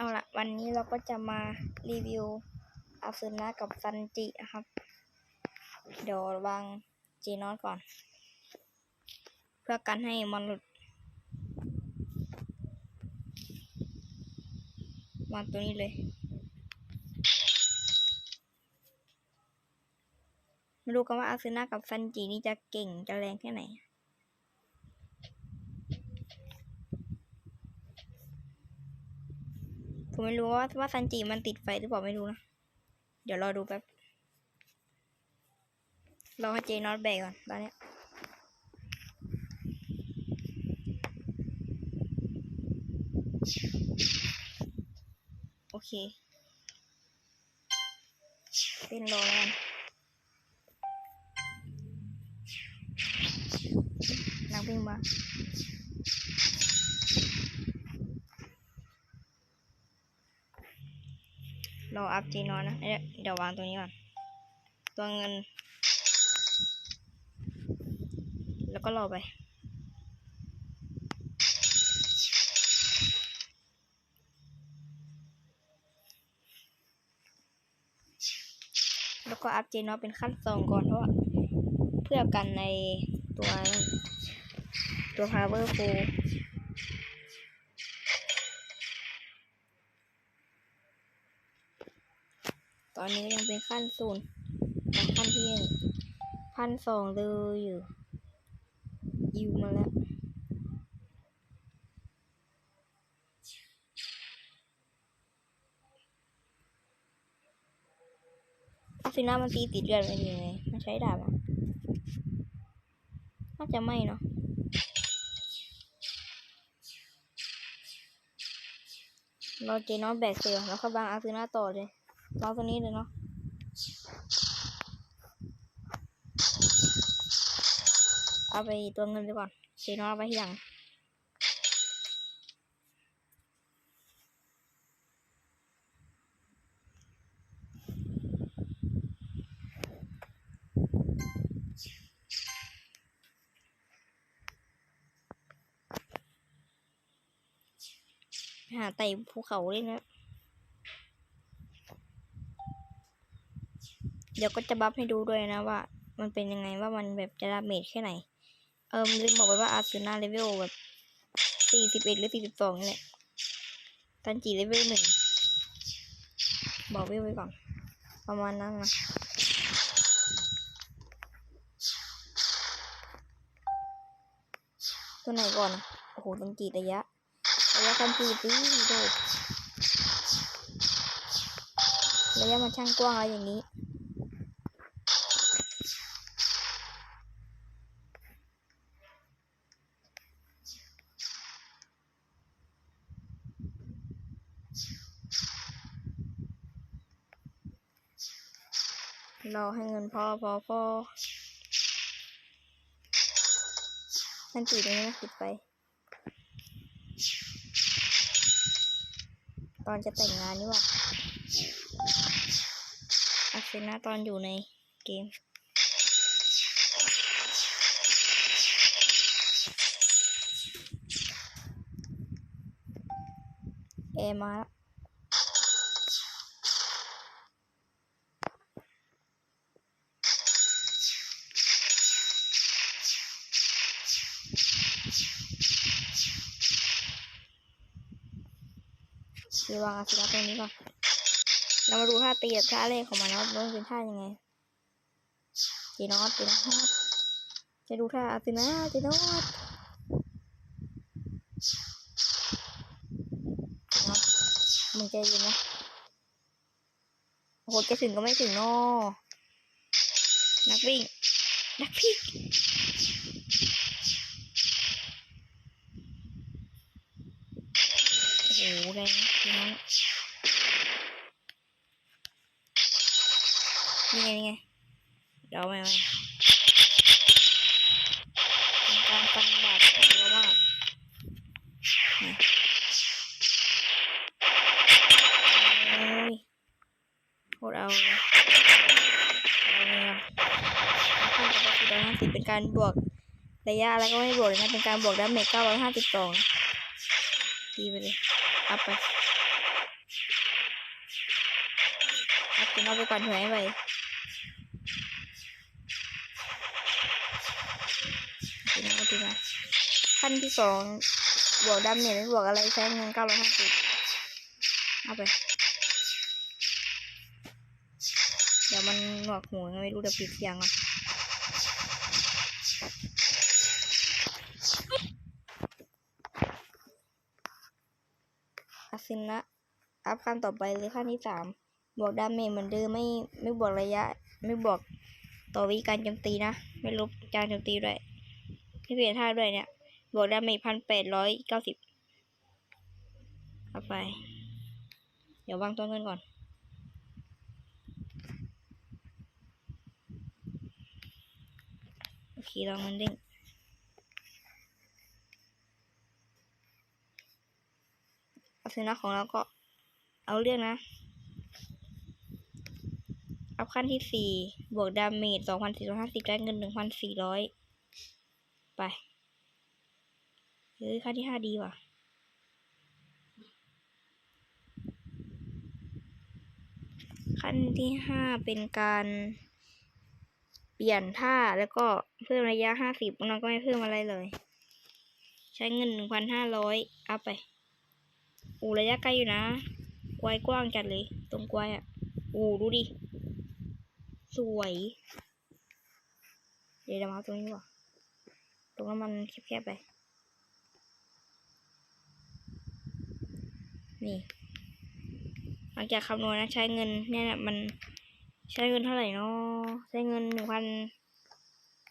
เอาละวันนี้เราก็จะมารีวิวอาซึนะกับซันจินะครับ เดี๋ยววางจีนอตก่อน เพื่อกันให้มันหลุดวางตัวนี้เลย มาดูกันว่าอาซึนะกับซันจินี่จะเก่งจะแรงแค่ไหน ผมไม่รู้ว่าว่าซันจิมันติดไฟหรือเปล่าไม่รู้นะ เดี๋ยวรอดูแป๊บ รอให้เจนอตแบกก่อนตอนเนี้ยโอเค เป็นรอแล้วนนักวิ่งมา รออัพจีนอนนะ เดี๋ยววางตัวนี้ก่อน ตัวเงิน แล้วก็รอไป แล้วก็อัพจีนอนเป็นขั้นสองก่อนเพราะว่าเพื่อกันในตัวนั้นตัว power full ตอนนี้ยังเป็นขั้นศูนย์ขั้นที่หนึ่งขั้นสองเลยอยู่ยิวมาแล้วอาฟิน่ามันตีติดเลือดมันยังไงมันใช้ดาบอะน่าจะไม่เนาะเราเจนอนแบกเซลลแล้วก็บางอาฟิน่าต่อเลย ลองตัวนี้เลยเนาะเอาไปตัวเงินไปก่อนเชนเอาไปทีหลังหาไต่ภูเขาเลยนะ เดี๋ยวก็จะบัฟให้ดูด้วยนะว่า มันเป็นยังไงว่ามันแบบจะดาเมจแค่ไหน เออลืมบอกไปว่าอาร์ซูน่าเลเวลแบบสี่สิบเอ็ดหรือสี่สิบสองนี่แหละตันจีเลเวลหนึ่งบอกเวลไว้ก่อน ประมาณนั้นนะตัวไหนก่อนโอ้โหตันจีระยะระยะตันจีสิโดดระยะมันช่างกว้างอะไรอย่างนี้ รอให้เงินพ่อพ่อพ่อนั่นจีตรงนี้นะปิดไป ตอนจะแต่งงานนี่หว่าอาเซนะตอนอยู่ในเกมเอมาแล้ว เดี๋ยวางอาศิระตรงนี้ก่อนเรามาดูท่าตีกับท่าเล่นของมันนะว่ามันเป็นท่ายังไงจีนอตจีนอตจะดูท่าอาศิระจีนอตจีนอตมึงใจเย็นนะโอ้โหจะถึงก็ไม่ถึงนอนักวิ่ง นักวิ่งโอ้โหแรง นอตนี่ไงนี่ไงเดี๋ยวไม่ไม่เป็นการฟันบาดตัวมากนี่โอ้ยโคตรเอาเลยเอาเลยอะขั้นต่อไปคือร้อยห้าสิบเป็นการบวกระยะอะไรก็ไม่บวกเลยนะเป็นการบวกดาเมจเก้าร้อยห้าสิบสองตีไปเลยอัพไป อาซึนาไปก่อนถอยให้ไปอาซึนาอาซึนขั้นที่สองบวกดาเมจไม่บวกอะไรใช้เงินเก้าร้อยห้าสิบเอาไป เดี๋ยวมันหนวกหูไงไม่รู้เดี๋ยวปิดเสียงก่อนอาซินนะอัพขั้นต่อไปเลยขั้นที่สาม บวกดาเมจเหมือนเดิมไม่ไม่บวกระยะ ไม่บวกต่อวิการโจมตีนะ ไม่ลบการโจมตีด้วยไม่เปลี่ยนท่าด้วยเนี่ย บวกดาเมจพันแปดร้อยเก้าสิบเอาไป เดี๋ยววางต้นเงินก่อนโอเคลองมันเด้งอาสนะของเราก็เอาเรื่องนะ อัพขั้นที่สี่บวกดาเมจสองพันสี่ร้อยห้าสิบได้เงินหนึ่งพันสี่ร้อยไปเฮ้ยขั้นที่ห้าดีว่ะขั้นที่ห้าเป็นการเปลี่ยนท่าแล้วก็เพิ่มระยะห้าสิบน้องก็ไม่เพิ่มอะไรเลย ใช้เงินหนึ่งพันห้าร้อยอัพไปอูระยะไกลอยู่นะกวายกว้างจัดเลย ตรงกวายอะ อูดูดิ สวย เดี๋ยวเรามาตรงนี้ว่ะตรงนั้นมันแคบๆไป นี่ หลังจากคำนวณนะใช้เงินเนี่ยนะมันใช้เงินเท่าไหร่เนาะใช้เงินหนึ่งพัน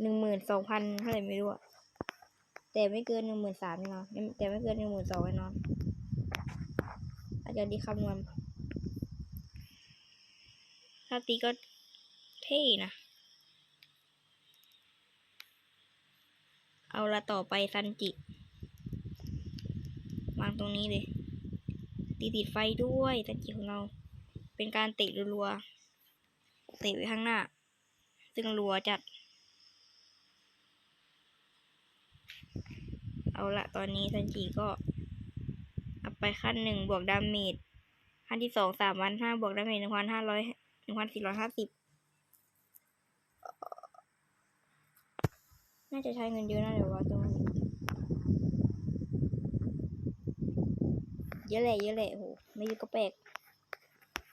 หนึ่งหมื่นสองพันเท่าไหร่ไม่รู้อะแต่ไม่เกินหนึ่งหมื่นสามแน่นอนแต่ไม่เกินหนึ่งหมื่นสองแน่นอนอาจารย์ดีคำนวณถ้าตีก็ เท่นะ เอาละต่อไปซันจิ วางตรงนี้เลย ตีติดไฟด้วยซันจิของเรา เป็นการเตะรัวๆเตะไว้ข้างหน้า ซึ่งรัวจัด เอาละตอนนี้ซันจิก็อัพไปขั้นหนึ่งบวกดาเมจขั้นที่สองสามพันห้าบวกดาเมจหนึ่งพันห้าร้อยหนึ่งพันสี่ร้อยห้าสิบ น่าจะใช้เงินเยอะนะเดี๋ยวว่าตรงนี้เยอะแหละเยอะแหละโหไม่เยอะก็แปลก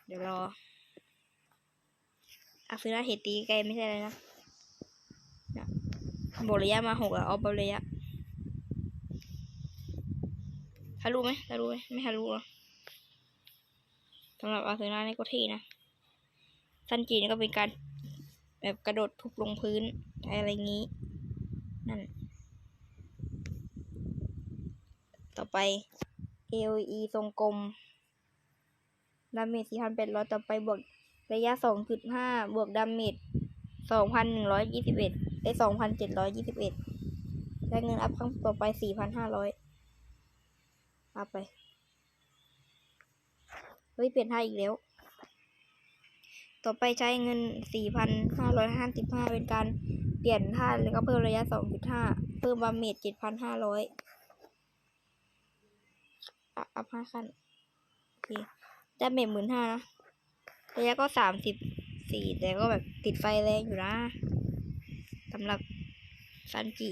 เดี๋ยวรออาฟินาเฮตีไกลไม่ใช่เลยนะบอกระยะมาหกอะเอาบอลระยะทะลุไหมทะลุไหมไม่ทะลุหรอสำหรับอาฟินานี่ก็ที่นะซันจีนี่ก็เป็นการแบบกระโดดทุบลงพื้นอะไรงี้นั่ นั่น ต่อไป AOE ทรงกลมดาเมจ4,800 ต่อไปบวกระยะ 2.5 บวกดาเมจ2,121ได้2,721ได้เงินอัพครั้งต่อไป 4,500อัพไป เฮ้ย เปลี่ยนท่าอีกแล้ว ต่อไปใช้เงิน 4,555 เป็นการ เปลี่ยนท่าแล้วก็เพิ่มระยะ 2.5 เพิ่มดาเมจ7,500อัพอัพห้าขั้น โอเคดาเมจหมื่นห้านะ ระยะก็สามสิบสี่แต่ก็แบบติดไฟแรงอยู่นะสำหรับซันจิ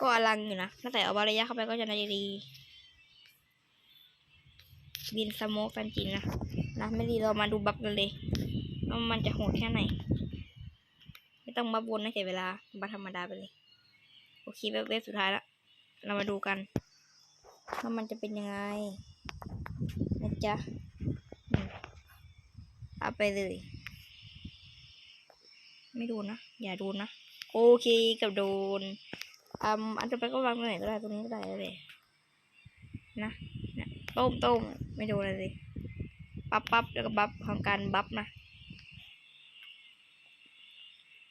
ก็อลังอยู่นะตั้งแต่เอาบาระยะเข้าไปก็จะนาดีบินสโมกซันจินะนะไม่ดีเรามาดูบัฟกันเลยว่ามันจะโหดแค่ไหน ต้องบัฟวนนะเสียเวลาบัฟธรรมดาไปเลย โอเคเว็บสุดท้ายละ เรามาดูกันว่ามันจะเป็นยังไงนะจ๊ะเอาไปเลย ไม่โดนนะ อย่าโดนนะ โอเคกับโดนอืมอันต่อไปก็วางตรงไหนก็ได้ตรงนี้ก็ได้เลยนะนะต้มต้มไม่โดนอะไรเลย ปั๊บปั๊บแล้วก็บัฟของการบัฟนะ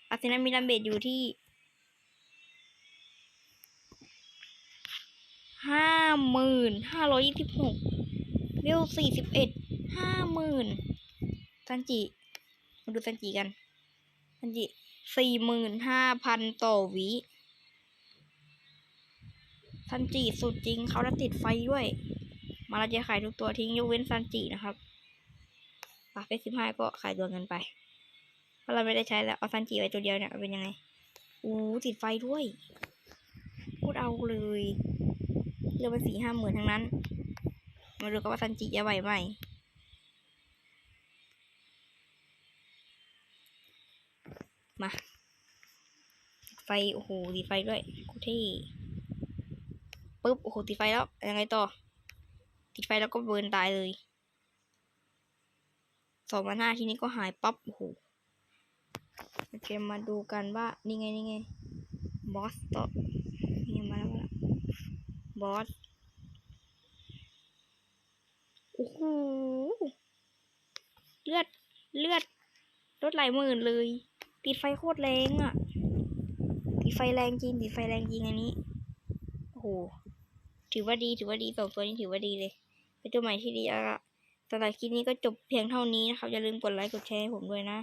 อาร์เซนอลมีดัมเบจอยู่ที่ห้าหมื่นห้าร้อยยี่สิบหกเวลสี่สิบเอ็ดห้าหมื่นซันจิ มาดูซันจิกันซันจิสี่หมื่นห้าพันต่อวิซันจิสุดจริงเขาจะติดไฟด้วย มาเราจะขายทุกตัวทิ้งยกเว้นซันจินะครับปะไปสิบห้าก็ขายตัวเงินไป ราะเราไม่ได้ใช้แล้วเอาซันจิไว้ตัวเดียวเนี่ยเป็นยังไงอู้ติดไฟด้วยพูดเอาเลยเรือมันสี่ห้าหมื่นทั้งนั้น มาดูกันว่าซันจิจะไหวไหมมาติดไฟโอ้โหติดไฟด้วยกูเท่ปุ๊บโอ้โหติดไฟแล้วยังไงต่อ ติดไฟแล้วก็เบิร์นตายเลยสองพันห้าทีนี้ก็หายปั๊บโอ้โห โอเคมาดูกันว่านี่ไงนี่ไงบอสต่อนี่มาแล้วมาแล้วบอสโอ้โหเลือดเลือดลดหลายหมื่นเลย ติดไฟโคตรแรงอะ่ะติดไฟแรงจริงติดไฟแรงจริงอันนี้โอ้โหถือว่าดีถือว่าดีสองตัวนี้ถือว่าดีเลยเป็นตัวใหม่ที่ดีอะสำหรับคลิปนี้ก็จบเพียงเท่านี้นะครับ อย่าลืมกดไลค์กดแชร์ให้ผมด้วยนะ